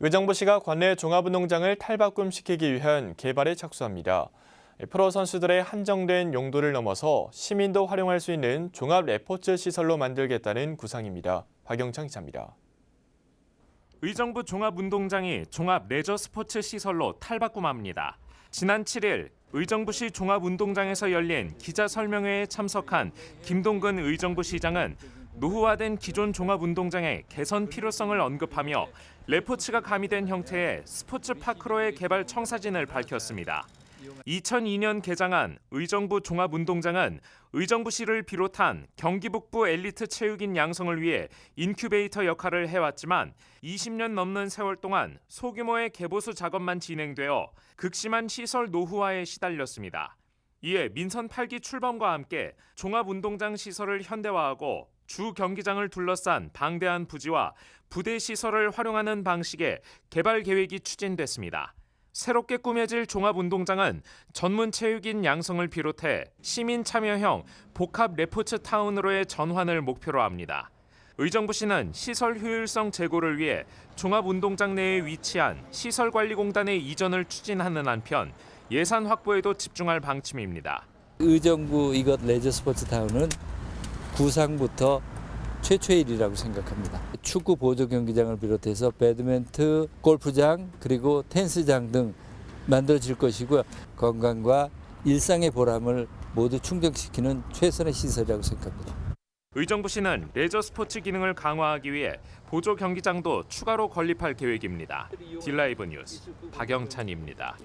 의정부시가 관내 종합운동장을 탈바꿈시키기 위한 개발에 착수합니다. 프로 선수들의 한정된 용도를 넘어서 시민도 활용할 수 있는 종합 레포츠 시설로 만들겠다는 구상입니다. 박영창 기자입니다. 의정부 종합운동장이 종합 레저 스포츠 시설로 탈바꿈합니다. 지난 7일 의정부시 종합운동장에서 열린 기자 설명회에 참석한 김동근 의정부시장은 노후화된 기존 종합운동장의 개선 필요성을 언급하며 레포츠가 가미된 형태의 스포츠 파크로의 개발 청사진을 밝혔습니다. 2002년 개장한 의정부 종합운동장은 의정부시를 비롯한 경기 북부 엘리트 체육인 양성을 위해 인큐베이터 역할을 해왔지만 20년 넘는 세월 동안 소규모의 개보수 작업만 진행되어 극심한 시설 노후화에 시달렸습니다. 이에 민선 8기 출범과 함께 종합운동장 시설을 현대화하고 주 경기장을 둘러싼 방대한 부지와 부대 시설을 활용하는 방식의 개발 계획이 추진됐습니다. 새롭게 꾸며질 종합운동장은 전문 체육인 양성을 비롯해 시민 참여형 복합 레포츠 타운으로의 전환을 목표로 합니다. 의정부시는 시설 효율성 제고를 위해 종합운동장 내에 위치한 시설관리공단의 이전을 추진하는 한편 예산 확보에도 집중할 방침입니다. 의정부 이것 레저 스포츠 타운은 구상부터 최초의 일이라고 생각합니다. 축구 보조 경기장을 비롯해서 배드민턴, 골프장 그리고 텐스장 등 만들어질 것이고요. 건강과 일상의 보람을 모두 충족시키는 최선의 시설이라고 생각합니다. 의정부시는 레저 스포츠 기능을 강화하기 위해 보조 경기장도 추가로 건립할 계획입니다. 딜라이브 뉴스 박영찬입니다.